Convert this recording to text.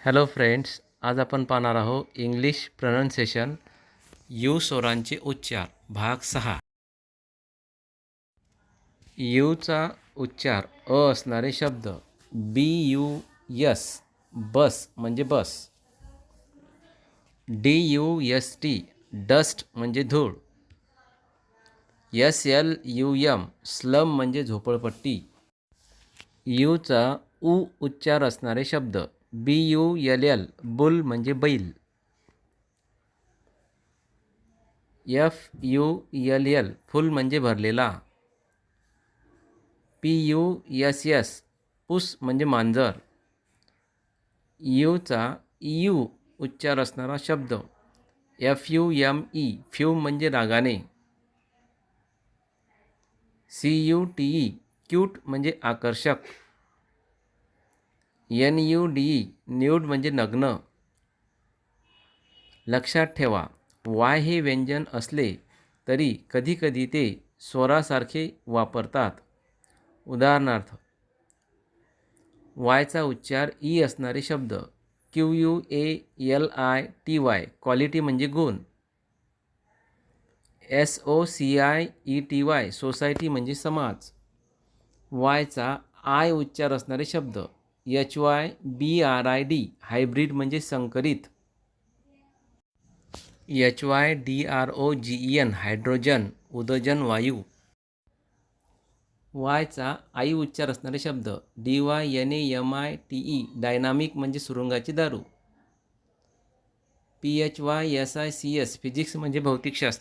Hello friends आज आपण पाहणार आहोत इंग्लिश प्रनन्सिएशन यू स्वरांचे उच्चार भाग सहा. यूचा उच्चार अ असणारे शब्द बी यू यस बस म्हणजे bus. D U S T dust म्हणजे धूळ. S L U M slum म्हणजे झोपडपट्टी. यूचा उ उच्चार असणारे शब्द B U L L bull म्हणजे बैल. F U L L full म्हणजे भरलेला. पी यू एस एस पुस म्हणजे मांजर. यूचा यू उच्चार असणारा शब्द. F U M E fume म्हणजे रागाने. C U T E cute म्हणजे आकर्षक. N U D E nude म्हणजे नग्न. लक्षात ठेवा वाय हे व्यंजन असले तरी कधीकधी ते स्वरासारखे वापरतात. उदाहरणार्थ वायचा उच्चार ई असणारे शब्द Q U A L I T Y quality म्हणजे गुण. S O C I E T Y society म्हणजे समाज. वायचा आय उच्चार असणारे शब्द H Y B R I D hybrid म्हणजे संकरित. H Y D R O G E N hydrogen उदजन वायू. वायचा आई उच्चार असणारे शब्द. D Y N A M I T E dynamic म्हणजे सुरुंगाची दारू. P H Y S I C S physics म्हणजे भौतिकशास्त्र